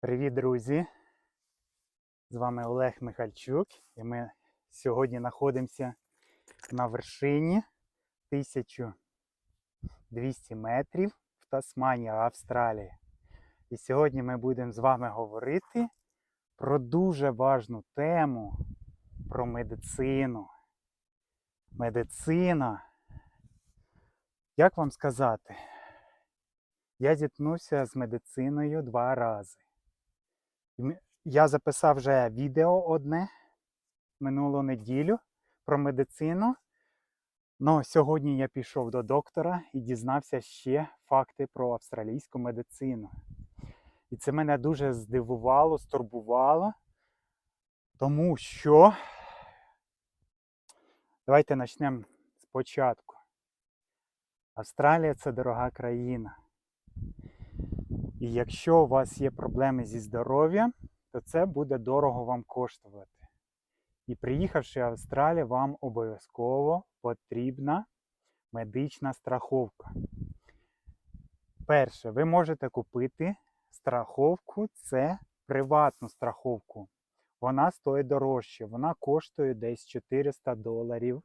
Привіт, друзі! З вами Олег Михальчук, і ми сьогодні знаходимося на вершині 1200 метрів в Тасманії, Австралія. І сьогодні ми будемо з вами говорити про дуже важну тему про медицину. Медицина. Як вам сказати? Я зіткнувся з медициною два рази. Я записав вже відео одне минулу неділю про медицину. Ну, сьогодні я пішов до доктора і дізнався ще факти про австралійську медицину. І це мене дуже здивувало, стурбувало, тому що давайте почнемо спочатку. Австралія це дорога країна. І якщо у вас є проблеми зі здоров'ям, то це буде дорого вам коштувати. І приїхавши в Австралію, вам обов'язково потрібна медична страховка. Перше, ви можете купити страховку, це приватну страховку. Вона стоїть дорожче, вона коштує десь 400 доларів,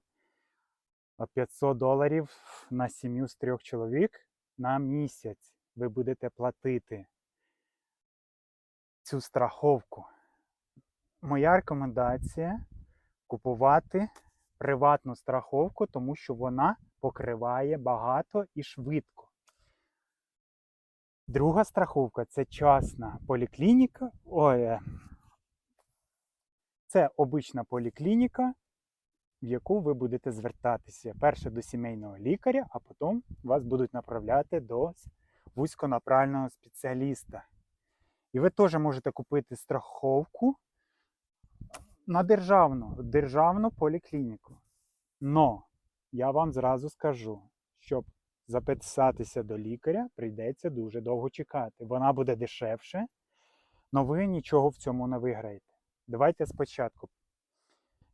а 500 доларів на сім'ю з трьох чоловік на місяць ви будете платити цю страховку. Моя рекомендація купувати приватну страховку, тому що вона покриває багато і швидко. Друга страховка це частна поліклініка. Ой, е, це обична поліклініка, в яку ви будете звертатися перше до сімейного лікаря, а потім вас будуть направляти до вузьконаправленого спеціаліста. І ви теж можете купити страховку на державну, державну поліклініку. Но я вам зразу скажу, щоб записатися до лікаря, прийдеться дуже довго чекати. Вона буде дешевше, але ви нічого в цьому не виграєте. Давайте спочатку.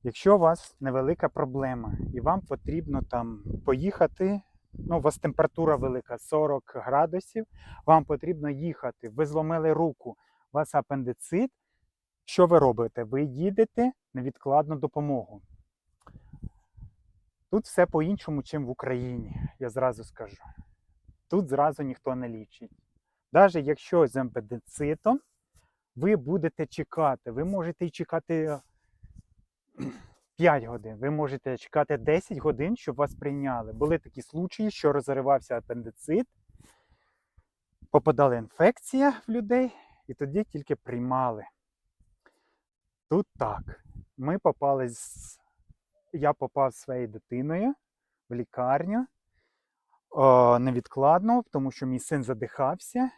Якщо у вас невелика проблема і вам потрібно там поїхати ну, у вас температура велика 40 градусів, вам потрібно їхати. Ви зломили руку, у вас апендицит. Що ви робите? Ви їдете на відкладну допомогу. Тут все по-іншому, чим в Україні, я зразу скажу. Тут зразу ніхто не лічить. Навіть якщо з апендицитом, ви будете чекати. Ви можете і чекати 5 годин. Ви можете чекати 10 годин, щоб вас прийняли. Були такі случаї, що розривався апендицит, попадала інфекція в людей, і тоді тільки приймали. Тут так. Ми попали з. Я попав зі своєю дитиною в лікарню о, невідкладно, тому що мій син задихався.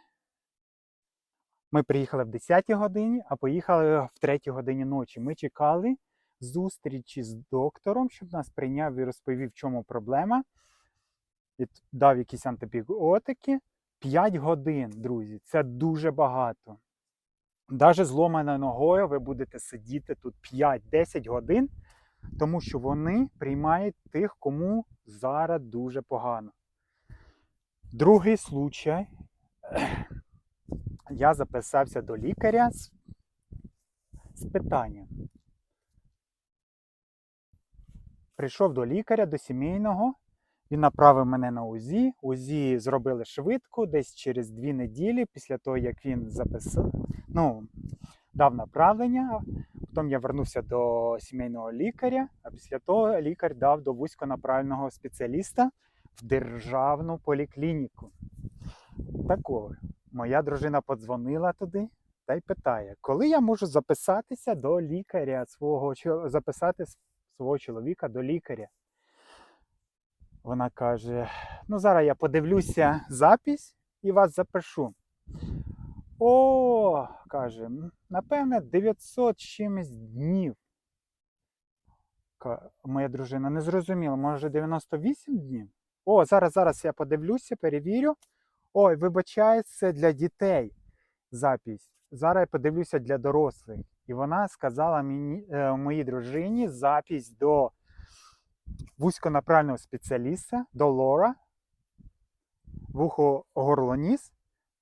Ми приїхали в 10 годині, а поїхали в 3 годині ночі. Ми чекали зустрічі з доктором, щоб нас прийняв і розповів, в чому проблема. І дав якісь антибіотики. 5 годин, друзі, це дуже багато. Навіть зломаною ногою ви будете сидіти тут 5-10 годин, тому що вони приймають тих, кому зараз дуже погано. Другий случай. Я записався до лікаря з, з питанням. Прийшов до лікаря, до сімейного. Він направив мене на УЗІ. УЗІ зробили швидко, десь через дві неділі, після того, як він записав, ну, дав направлення. Потім я вернувся до сімейного лікаря, а після того лікар дав до вузьконаправленого спеціаліста в державну поліклініку. Такого. Моя дружина подзвонила туди та й питає, коли я можу записатися до лікаря свого записати свого чоловіка до лікаря. Вона каже: ну зараз я подивлюся запись і вас запишу. О, каже, напевне, 900 чимось днів. Моя дружина не зрозуміла, може 98 днів? О, зараз, зараз я подивлюся, перевірю. Ой, вибачаю, це для дітей запись. Зараз я подивлюся для дорослих. І вона сказала мені, е, моїй дружині запись до вузьконаправленого спеціаліста, до Лора, вухо горло ніс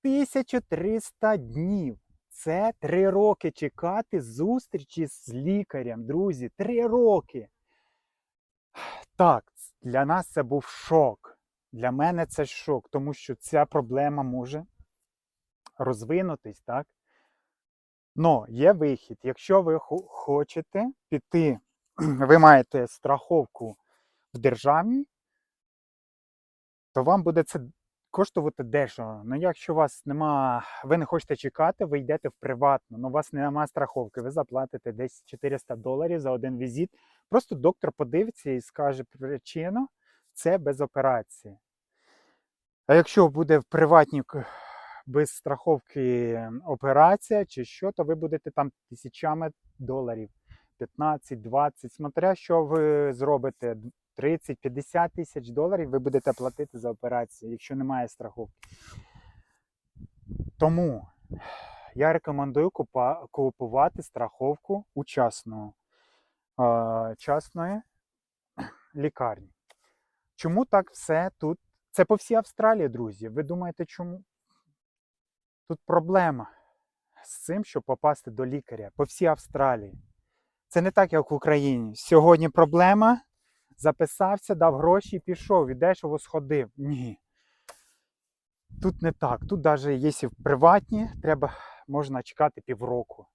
1300 днів. це три роки чекати зустрічі з лікарем, друзі. Три роки. Так, для нас це був шок. Для мене це шок, тому що ця проблема може розвинутись, так? Но є вихід. Якщо ви хочете піти, ви маєте страховку в державній, то вам буде це коштувати дешево. Ну, якщо у вас нема, ви не хочете чекати, ви йдете в приватну, але у вас немає страховки, ви заплатите десь 400 доларів за один візит. Просто доктор подивиться і скаже причину, це без операції. А якщо буде в приватній без страховки операція чи що, то ви будете там тисячами доларів. 15, 20, смотря що ви зробите, 30-50 тисяч доларів ви будете платити за операцію, якщо немає страховки. Тому я рекомендую купувати страховку у частного, е, лікарні. Чому так все тут? Це по всій Австралії, друзі. Ви думаєте, чому? Тут проблема з цим, щоб попасти до лікаря по всій Австралії. Це не так, як в Україні. Сьогодні проблема. Записався, дав гроші і пішов, дешево сходив. Ні. Тут не так. Тут навіть якщо в приватні, треба, можна чекати півроку.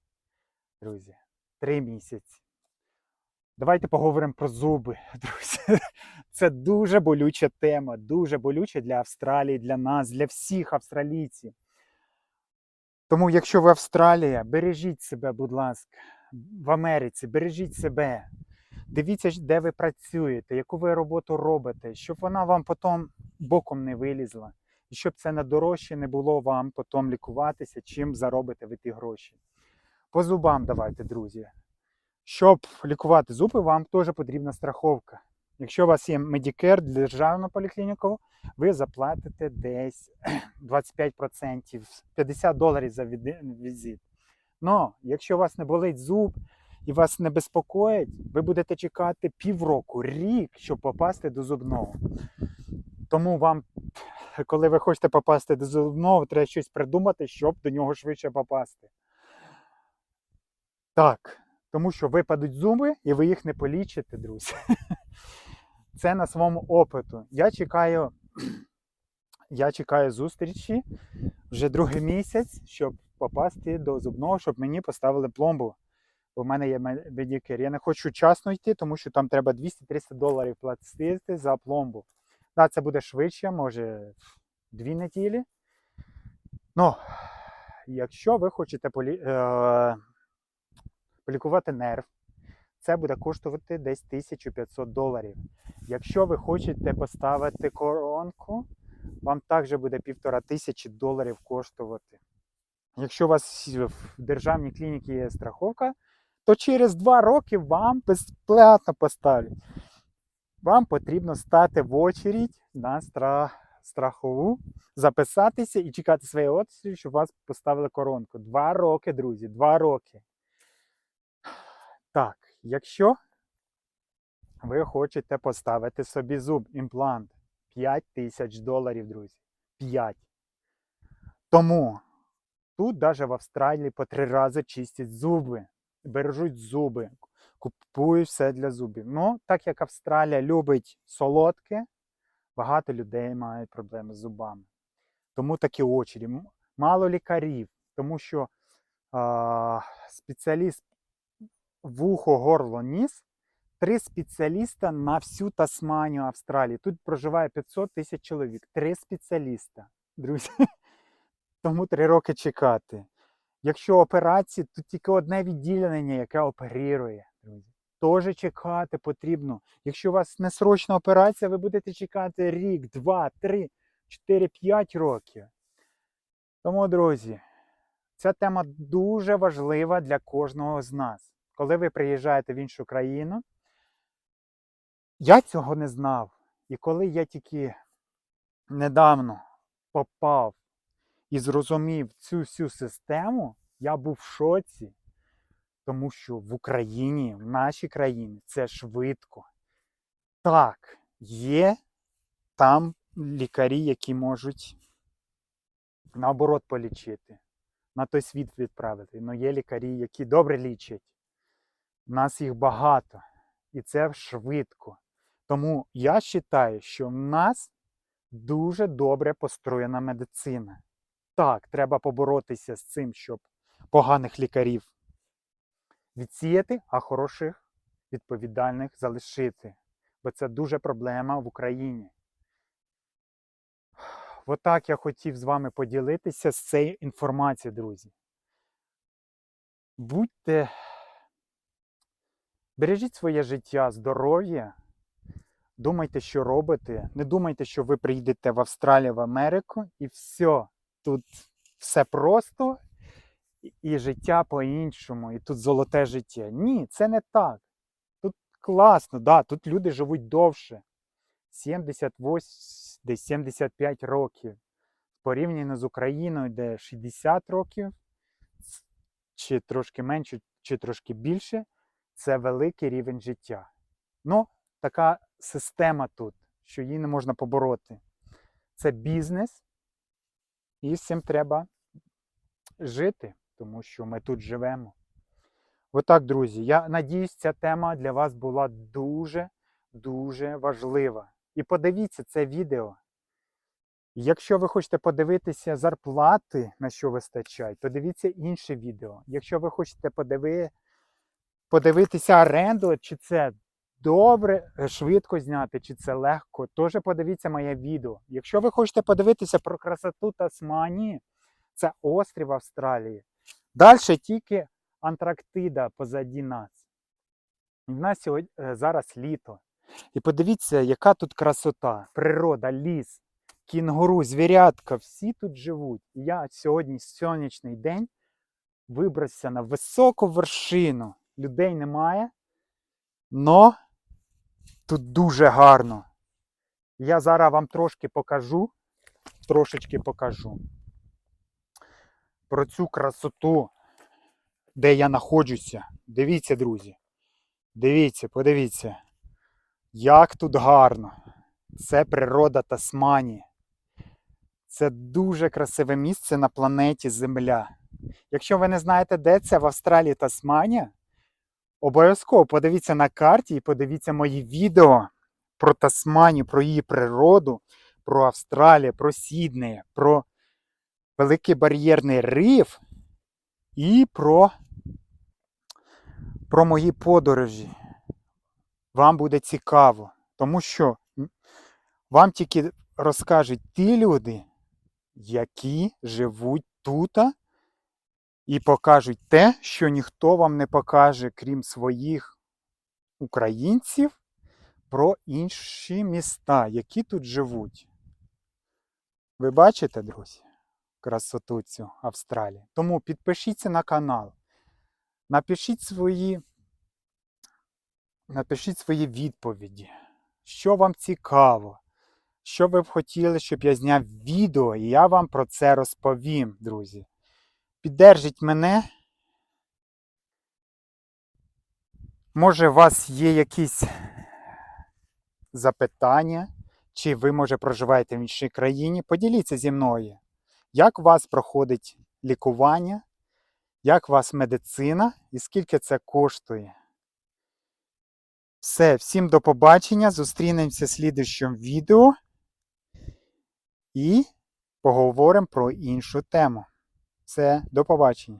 Друзі, три місяці. Давайте поговоримо про зуби, друзі. Це дуже болюча тема, дуже болюча для Австралії, для нас, для всіх австралійців. Тому, якщо ви Австралія, бережіть себе, будь ласка, в Америці, бережіть себе. Дивіться, де ви працюєте, яку ви роботу робите, щоб вона вам потім боком не вилізла. І щоб це на дорожче не було вам потім лікуватися, чим заробите ви ті гроші. По зубам давайте, друзі. Щоб лікувати зуби, вам теж потрібна страховка. Якщо у вас є Medicare державну поліклініку, ви заплатите десь 25%, 50 доларів за візит. Но якщо у вас не болить зуб і вас не безпокоїть, ви будете чекати півроку, рік, щоб попасти до зубного. Тому вам, коли ви хочете попасти до зубного, треба щось придумати, щоб до нього швидше попасти. Так, тому що випадуть зуби і ви їх не полічите, друзі. Це на своєму опиту. Я чекаю, я чекаю зустрічі вже другий місяць, щоб попасти до зубного, щоб мені поставили пломбу. Бо в мене є медикер. Я не хочу часно йти, тому що там треба 200-300 доларів платити за пломбу. Так, це буде швидше, може дві неділі. Ну, якщо ви хочете полі... е... полікувати нерв, це буде коштувати десь 1500 доларів. Якщо ви хочете поставити коронку, вам також буде півтора тисячі доларів коштувати. Якщо у вас в державній клініці є страховка, то через два роки вам безплатно поставлять. Вам потрібно стати в очередь на страхову, записатися і чекати своєї очереди, щоб вас поставили коронку. Два роки, друзі, два роки. Так, якщо ви хочете поставити собі зуб, імплант 5 тисяч доларів, друзі. 5. Тому тут навіть в Австралії по три рази чистять зуби, бережуть зуби, купують все для зубів. Ну, так як Австралія любить солодке, багато людей мають проблеми з зубами. Тому такі очері. Мало лікарів, тому що а, спеціаліст вухо, горло, ніс три спеціаліста на всю Тасманію Австралії. Тут проживає 500 тисяч чоловік. Три спеціаліста, друзі. Тому три роки чекати. Якщо операції, то тільки одне відділення, яке оперує, друзі. Теж чекати потрібно. Якщо у вас несрочна операція, ви будете чекати рік, два, три, чотири, п'ять років. Тому, друзі, ця тема дуже важлива для кожного з нас. Коли ви приїжджаєте в іншу країну, я цього не знав. І коли я тільки недавно попав і зрозумів цю всю систему, я був в шоці. Тому що в Україні, в нашій країні, це швидко. Так, є там лікарі, які можуть наоборот полічити. на той світ відправити. Ну є лікарі, які добре лічать. У нас їх багато. І це швидко. Тому я вважаю, що в нас дуже добре построєна медицина. Так, треба поборотися з цим, щоб поганих лікарів відсіяти, а хороших відповідальних залишити. Бо це дуже проблема в Україні. Отак я хотів з вами поділитися з цією інформацією, друзі. Будьте, бережіть своє життя, здоров'я. Думайте, що робите. Не думайте, що ви приїдете в Австралію, в Америку, і все. Тут все просто, і- життя по-іншому, і тут золоте життя. Ні, це не так. Тут класно, да, тут люди живуть довше. 78, десь 75 років. Порівняно з Україною, де 60 років, чи трошки менше, чи трошки більше, це великий рівень життя. Ну, така система тут, що її не можна побороти. Це бізнес, і з цим треба жити, тому що ми тут живемо. Отак, друзі, я надіюсь, ця тема для вас була дуже, дуже важлива. І подивіться це відео. Якщо ви хочете подивитися зарплати, на що вистачають, то дивіться інше відео. Якщо ви хочете подиви... подивитися оренду, чи це добре, е, швидко зняти, чи це легко, теж подивіться моє відео. Якщо ви хочете подивитися про красоту Тасманії, це острів Австралії. Далі тільки Антарктида позаді нас. І в нас сьогодні, е, зараз літо. І подивіться, яка тут красота, природа, ліс, кінгуру, звірятка, всі тут живуть. І я сьогодні сонячний день вибрався на високу вершину. Людей немає, но тут дуже гарно. Я зараз вам трошки покажу, трошечки покажу про цю красоту, де я знаходжуся. Дивіться, друзі. Дивіться, подивіться. Як тут гарно. Це природа Тасманії. Це дуже красиве місце на планеті Земля. Якщо ви не знаєте, де це в Австралії Тасманія, обов'язково подивіться на карті і подивіться мої відео про Тасманію, про її природу, про Австралію, про Сіднея, про Великий бар'єрний риф і про, про мої подорожі. Вам буде цікаво, тому що вам тільки розкажуть ті люди, які живуть тут, і покажуть те, що ніхто вам не покаже, крім своїх українців, про інші міста, які тут живуть. Ви бачите, друзі, красоту цю Австралії? Тому підпишіться на канал, напишіть свої Напишіть свої відповіді, що вам цікаво, що ви б хотіли, щоб я зняв відео, і я вам про це розповім, друзі. Піддержіть мене. Може, у вас є якісь запитання, чи ви, може, проживаєте в іншій країні. Поділіться зі мною, як у вас проходить лікування, як у вас медицина і скільки це коштує. Все, всім до побачення. Зустрінемося в слідущому відео і поговоримо про іншу тему. Все, до побачення.